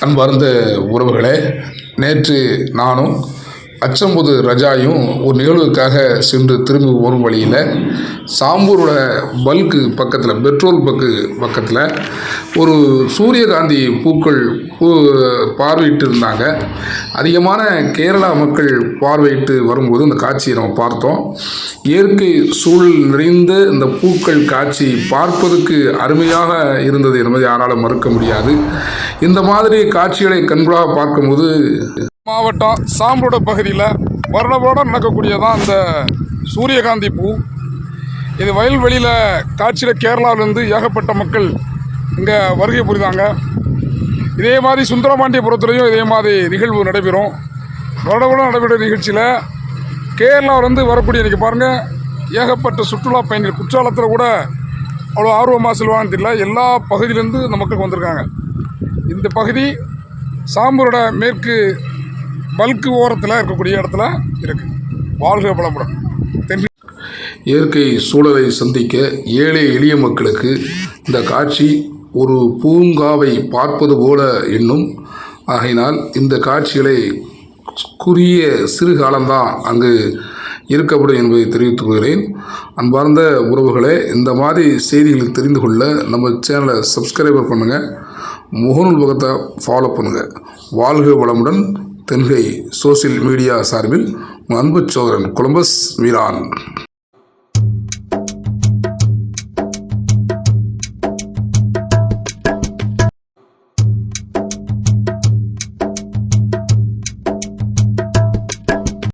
அன்பார்ந்த உறவுகளே நேற்று நானும் அச்சம்புது ரஜாயும் ஒரு நிகழ்வுக்காக சென்று திரும்பி வரும் வழியில் சாம்பூரோட பல்க்கு பக்கத்தில் பெட்ரோல் பக்கு பக்கத்தில் ஒரு சூரியகாந்தி பூக்கள் பூ பார்வையிட்டு இருந்தாங்க அதிகமான கேரளா மக்கள் பார்வையிட்டு வரும்போது இந்த காட்சியை நம்ம பார்த்தோம். இயற்கை சூழல் நிறைந்த இந்த பூக்கள் காட்சி பார்ப்பதற்கு அருமையாக இருந்தது என்பதை யாராலும் மறுக்க முடியாது. இந்த மாதிரி காட்சிகளை கண்கூடாக பார்க்கும்போது மாவட்டம் சாம்பரோட பகுதியில் வருட வருடம் நடக்கக்கூடியதான் அந்த சூரியகாந்தி பூ. இது வயல்வெளியில் காட்சியில் கேரளாவிலேருந்து ஏகப்பட்ட மக்கள் இங்கே வருகை புரிதாங்க இதே மாதிரி சுந்தரபாண்டியபுரத்துலேயும் இதே மாதிரி நிகழ்வு நடைபெறும். வருட வருடம் நடைபெறும் நிகழ்ச்சியில் கேரளாவிலேருந்து வரக்கூடிய இன்றைக்கி பாருங்கள் ஏகப்பட்ட சுற்றுலா பயணிகள். குற்றாலத்தில் கூட அவ்வளோ ஆர்வமாக செல்வான்னு தெரியல. எல்லா பகுதியிலேருந்து இந்த மக்களுக்கு வந்திருக்காங்க. இந்த பகுதி சாம்பூரோட மேற்கு பல்க்கு ஓரத்தில் இருக்கக்கூடிய இடத்துல இருக்குது வாழ்க வளமுடன். தென் இயற்கை சூழலை சந்திக்க ஏழை எளிய மக்களுக்கு இந்த காட்சி ஒரு பூங்காவை பார்ப்பது போல எண்ணும் ஆகையினால் இந்த காட்சிகளை குறுகிய சிறு காலம்தான் அங்கு இருக்கப்படும் என்பதை தெரிவித்துக் கொள்கிறேன். அன்பார்ந்த உறவுகளே இந்த மாதிரி செய்திகளை தெரிந்து கொள்ள நம்ம சேனலை சப்ஸ்கிரைபர் பண்ணுங்கள் முகநூல் பக்கத்தை ஃபாலோ பண்ணுங்கள் வாழ்க வளமுடன். தென்கை சோசியல் மீடியா சார்பில் உங்கள் அன்பு சோதரன் கொலம்பஸ் மீரான்